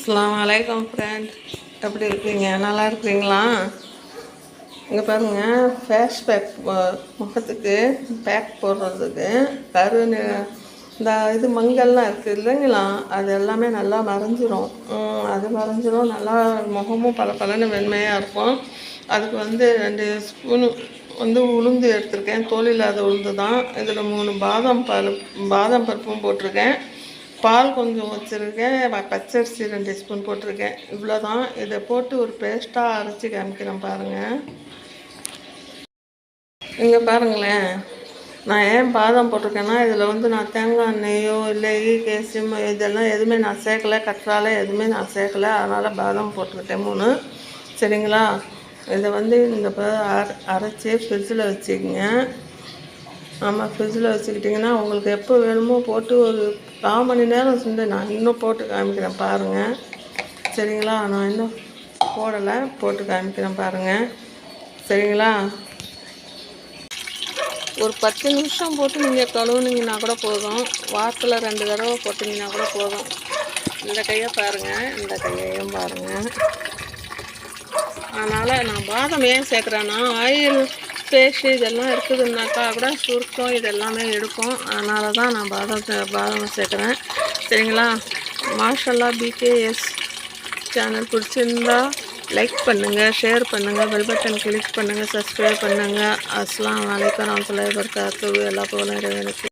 அஸ்லாம் வலைக்கம் ஃப்ரெண்ட் எப்படி இருக்கீங்க? நல்லா இருக்கிறீங்களா? இங்கே பாருங்கள் ஃபேஸ் பேக் முகத்துக்கு பேக் போடுறதுக்கு கரு இந்த இது மங்கல்லாம் இருக்குது இல்லைங்களா? அது எல்லாமே நல்லா மறைஞ்சிரும். அது மறைஞ்சிரும். நல்லா முகமும் பல பலன்னு வெண்மையாக இருக்கும். அதுக்கு வந்து ரெண்டு ஸ்பூனு வந்து உளுந்து எடுத்திருக்கேன். தோல் இல்லாத உளுந்து தான். இதில் மூணு பாதாம் பருப்பு பாதாம் பருப்பும் போட்டிருக்கேன். பால் கொஞ்சம் வச்சுருக்கேன். பச்சரிசி ரெண்டு ஸ்பூன் போட்டிருக்கேன். இவ்வளோ தான் இதை போட்டு ஒரு பேஸ்ட்டாக அரைச்சி காமிக்கிறேன் பாருங்கள் இங்கே பாருங்களேன். நான் ஏன் பாதாம் போட்டிருக்கேன்னா இதில் வந்து நான் தேங்காய் எண்ணெயோ இல்லை ஈ கேசியமோ இதெல்லாம் எதுவுமே நான் சேர்க்கல. கற்றால எதுவுமே நான் சேர்க்கல. அதனால் பாதாம் போட்டுக்கிட்டேன் மூணு. சரிங்களா? இதை வந்து இந்த அரை அரைச்சி ஃப்ரிட்ஜில் வச்சுக்கோங்க. ஆமாம் ஃப்ரிட்ஜில் வச்சுக்கிட்டிங்கன்னா உங்களுக்கு எப்போ வேணுமோ போட்டு ஒரு கால் மணி நேரம் சென்று நான் இன்னும் போட்டு காமிக்கிறேன் பாருங்கள் சரிங்களா? நான் இன்னும் போடலை போட்டு காமிக்கிறேன் பாருங்கள் சரிங்களா? ஒரு பத்து நிமிஷம் போட்டு நீங்கள் கழுவுனீங்கன்னா கூட போதும். வாரத்தில் ரெண்டு தடவை போட்டிங்கன்னா கூட போதும். இந்த கையை பாருங்கள் இந்த கையையும் பாருங்கள் அதனால் நான் பாதம் ஏன் சேர்க்குறேன்னா ஆயில் பேஸ்ட் இதெல்லாம் இருக்குதுன்னாக்கா கூட சுருக்கம் இதெல்லாமே எடுக்கும். அதனால தான் நான் பாதம் சே- பாதாம் சேர்க்குறேன். சரிங்களா? மாஷல்லா பிகேஎஸ் சேனல் பிடிச்சிருந்தா லைக் பண்ணுங்கள் ஷேர் பண்ணுங்கள் பெல் பட்டன் கிளிக் பண்ணுங்கள் சப்ஸ்கிரைப் பண்ணுங்கள் அஸ்லாம் வலைக்கம் வரமத்துல்லாஹி வர்க்காத்து எல்லா போலும் இறைவனுக்கு.